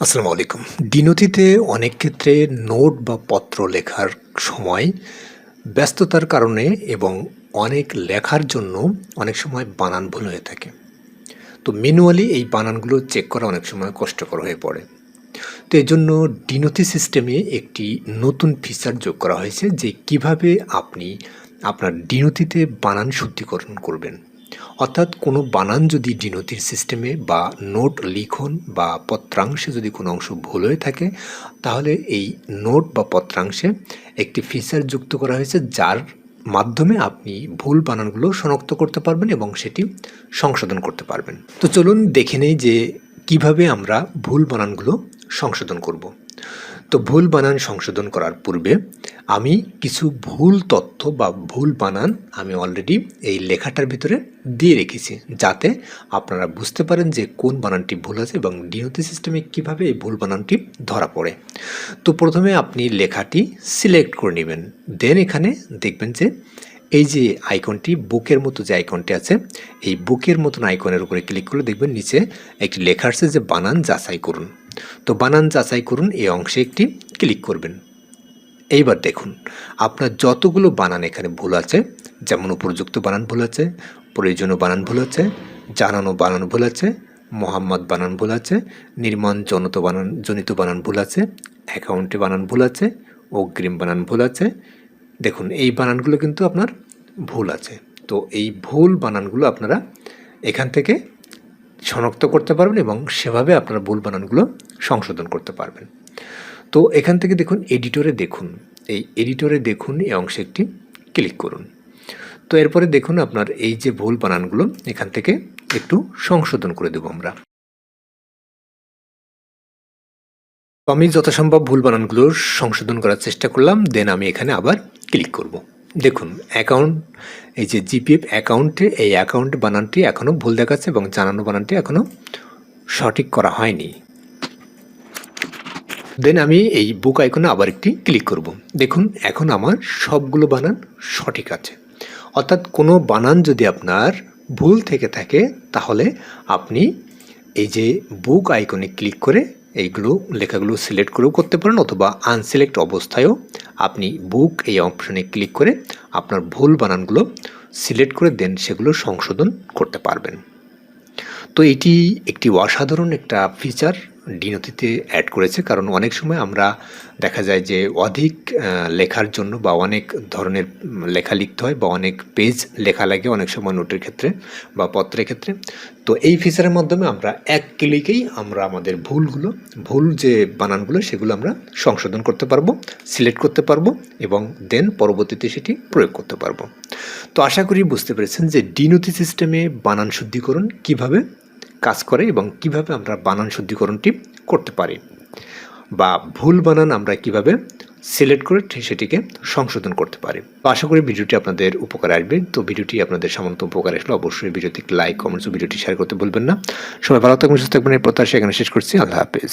আসসালামু আলাইকুম। ডিনতিতে অনেক ক্ষেত্রে নোট বা পত্র লেখার সময় ব্যস্ততার কারণে এবং অনেক লেখার জন্য অনেক সময় বানান ভুল হয়ে থাকে। তো ম্যানুয়ালি এই বানানগুলো চেক করা অনেক সময় কষ্টকর হয়ে পড়ে। তো এই জন্য ডিনতি সিস্টেমে একটি নতুন ফিচার যোগ করা হয়েছে যে কীভাবে আপনি আপনার ডিনতিতে বানান শুদ্ধিকরণ করবেন। অর্থাৎ কোনো বানান যদি ডিনতির সিস্টেমে বা নোট লিখন বা পত্রাংশে যদি কোনো অংশ ভুল হয়ে থাকে, তাহলে এই নোট বা পত্রাংশে একটি ফিচার যুক্ত করা হয়েছে যার মাধ্যমে আপনি ভুল বানানগুলো শনাক্ত করতে পারবেন এবং সেটি সংশোধন করতে পারবেন। তো চলুন দেখে নেই যে কীভাবে আমরা ভুল বানানগুলো সংশোধন করব। তো ভুল বানান সংশোধন করার পূর্বে আমি কিছু ভুল তথ্য বা ভুল বানান আমি অলরেডি এই লেখাটার ভিতরে দিয়ে রেখেছি, যাতে আপনারা বুঝতে পারেন যে কোন বানানটি ভুল আছে এবং ডিওতি সিস্টেমে কীভাবে এই ভুল বানানটি ধরা পড়ে। তো প্রথমে আপনি লেখাটি সিলেক্ট করে নেবেন দেন এখানে দেখবেন যে এই যে আইকনটি বুকের মতো যে আইকনটি আছে, এই বুকের মতন আইকনের উপরে ক্লিক করলে দেখবেন নিচে একটি লেখা আসছে যে বানান যাচাই করুন। তো বানান যাচাই করুন, এই অংশে একটি ক্লিক করবেন। এইবার দেখুন, আপনার যতগুলো বানান এখানে ভুল আছে, যেমন উপযুক্ত বানান ভুল আছে, প্রয়োজনীয় বানান ভুল আছে, জানানো বানান ভুল আছে, মোহাম্মদ বানান ভুল আছে, নির্মাণ জনিত বানান জনিত বানান ভুল আছে, অ্যাকাউন্টে বানান ভুল আছে, অগ্রিম বানান ভুল আছে। দেখুন, এই বানানগুলো কিন্তু আপনার ভুল আছে। তো এই ভুল বানানগুলো আপনারা এখান থেকে শনাক্ত করতে পারবেন এবং সেভাবে আপনারা ভুল বানানগুলো সংশোধন করতে পারবেন। তো এখান থেকে দেখুন এডিটরে দেখুন। এই এডিটরে দেখুন এই অংশে একটি ক্লিক করুন। তো এরপরে দেখুন আপনার এই যে ভুল বানানগুলো, এখান থেকে একটু সংশোধন করে দেবো আমরা। আমি যথাসম্ভব ভুল বানানগুলো সংশোধন করার চেষ্টা করলাম, দেন আমি এখানে আবার ক্লিক করব। দেখুন, অ্যাকাউন্ট, এই যে জিপিএফ অ্যাকাউন্টে, এই অ্যাকাউন্ট বানানটি এখনও ভুল দেখাচ্ছে এবং জানানো বানানটি এখনও সঠিক করা হয়নি। দেন আমি এই বুক আইকনে আবার একটি ক্লিক করব। দেখুন, এখন আমার সবগুলো বানান সঠিক আছে। অর্থাৎ কোনো বানান যদি আপনার ভুল থেকে থাকে, তাহলে আপনি এই যে বুক আইকনে ক্লিক করে এইগুলো, লেখাগুলো সিলেক্ট করেও করতে পারেন অথবা আনসিলেক্ট অবস্থায়ও আপনি বুক এই অপশনে ক্লিক করে আপনার ভুল বানানগুলো সিলেক্ট করে দেন সেগুলো সংশোধন করতে পারবেন। তো এটি একটি অসাধারণ একটা ফিচার ডিনতিতে অ্যাড করেছে, কারণ অনেক সময় আমরা দেখা যায় যে অধিক লেখার জন্য বা অনেক ধরনের লেখা লিখতে হয় বা অনেক পেজ লেখা লাগে অনেক সময় নোটের ক্ষেত্রে বা পত্রের ক্ষেত্রে। তো এই ফিচারের মাধ্যমে আমরা এক ক্লিকেই আমরা আমাদের ভুলগুলো, ভুল যে বানানগুলো সেগুলো আমরা সংশোধন করতে পারব সিলেক্ট করতে পারব এবং দেন পরবর্তীতে সেটি প্রয়োগ করতে পারব। তো আশা করি বুঝতে পেরেছেন যে ডিনতি সিস্টেমে বানান শুদ্ধিকরণ কীভাবে কাজ করে এবং কীভাবে আমরা বানান শুদ্ধিকরণটি করতে পারি বা ভুল বানান আমরা কীভাবে সিলেক্ট করে সেটিকে সংশোধন করতে পারি। আশা করি ভিডিওটি আপনাদের উপকারে আসবে। তো ভিডিওটি আপনাদের সামান্য উপকার আসলে অবশ্যই ভিডিওটি লাইক কমেন্টস ও ভিডিওটি শেয়ার করতে ভুলবেন না। সবাই ভালো থাকবেন, সুস্থ থাকবেন, এই প্রত্যাশা এখানে শেষ করছি। আল্লাহ হাফেজ।